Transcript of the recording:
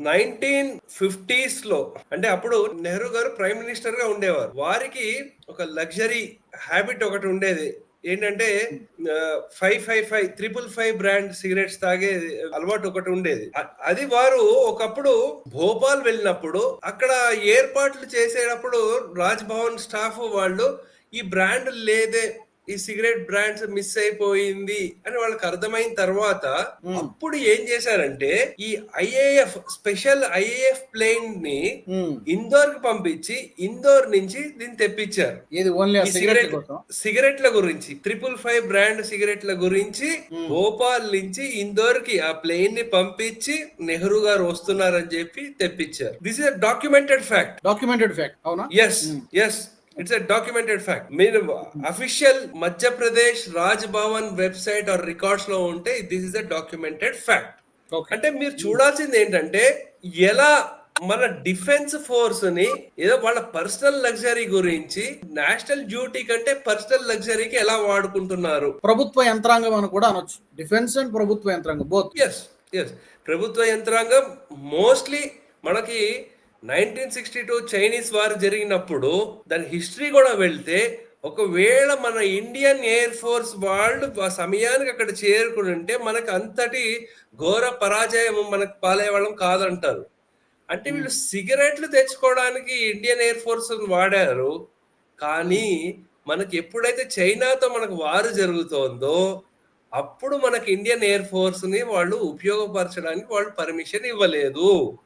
Nineteen ఫిఫ్టీస్లో అంటే అప్పుడు నెహ్రూ గారు ప్రైమ్ మినిస్టర్గా ఉండేవారు. వారికి ఒక లగ్జరీ హ్యాబిట్ ఒకటి ఉండేది. ఏంటంటే five five five triple five brand cigarettes తాగే అలవాటు ఒకటి ఉండేది. అది వారు ఒకప్పుడు భోపాల్ వెళ్ళినప్పుడు అక్కడ ఏర్పాట్లు చేసేటప్పుడు రాజ్ భవన్ స్టాఫ్ వాళ్ళు ఈ బ్రాండ్ లేదే ఈ సిగరెట్ బ్రాండ్స్ మిస్ అయిపోయింది అని వాళ్ళకి అర్థమైన తర్వాత అప్పుడు ఏం చేశారంటే ఈ ఐఏఎఫ్ స్పెషల్ ఐఏఎఫ్ ప్లేన్ని. ఇందోర్కి పంపించి ఇందోర్ నుంచి దీన్ని తెప్పించారు. సిగరెట్ సిగరెట్ల గురించి ట్రిపుల్ ఫైవ్ బ్రాండ్ సిగరెట్ల గురించి భోపాల్ నుంచి ఇందోర్కి ఆ ప్లేన్ని పంపించి నెహ్రూ గారు వస్తున్నారని చెప్పి తెప్పించారు. This is documented fact documented fact అవునా? Yes yes it's a documented fact మీరు official Madhya Pradesh Raj Bhavan website or రికార్డ్స్లో ఉంటే this is a documented fact okay అంటే మీరు చూడాల్సింది ఏంటంటే ఎలా మన డిఫెన్స్ ఫోర్స్ని ఏదో వాళ్ళ పర్సనల్ లగ్జరీ గురించి నేషనల్ డ్యూటీ కంటే పర్సనల్ లగ్జరీకి ఎలా వాడుకుంటున్నారు? ప్రభుత్వ యంత్రాంగం అని కూడా అనొచ్చు. డిఫెన్స్ అండ్ ప్రభుత్వ యంత్రాంగం బోత్ ఎస్ ఎస్ ప్రభుత్వ యంత్రాంగం మోస్ట్లీ మనకి nineteen sixty two Chinese war జరిగినప్పుడు దాని హిస్టరీ కూడా వెళ్తే ఒకవేళ మన ఇండియన్ ఎయిర్ ఫోర్స్ వాళ్ళు ఆ సమయానికి అక్కడ చేరుకుని ఉంటే మనకు అంతటి ఘోర పరాజయం మనకు పాలేవాళ్ళం కాదంటారు. అంటే వీళ్ళు సిగరెట్లు తెచ్చుకోవడానికి ఇండియన్ ఎయిర్ ఫోర్స్ వాడారు. కానీ మనకి ఎప్పుడైతే చైనాతో మనకు వారు జరుగుతోందో అప్పుడు మనకి ఇండియన్ ఎయిర్ ఫోర్స్ని వాళ్ళు ఉపయోగపరచడానికి వాళ్ళు పర్మిషన్ ఇవ్వలేదు.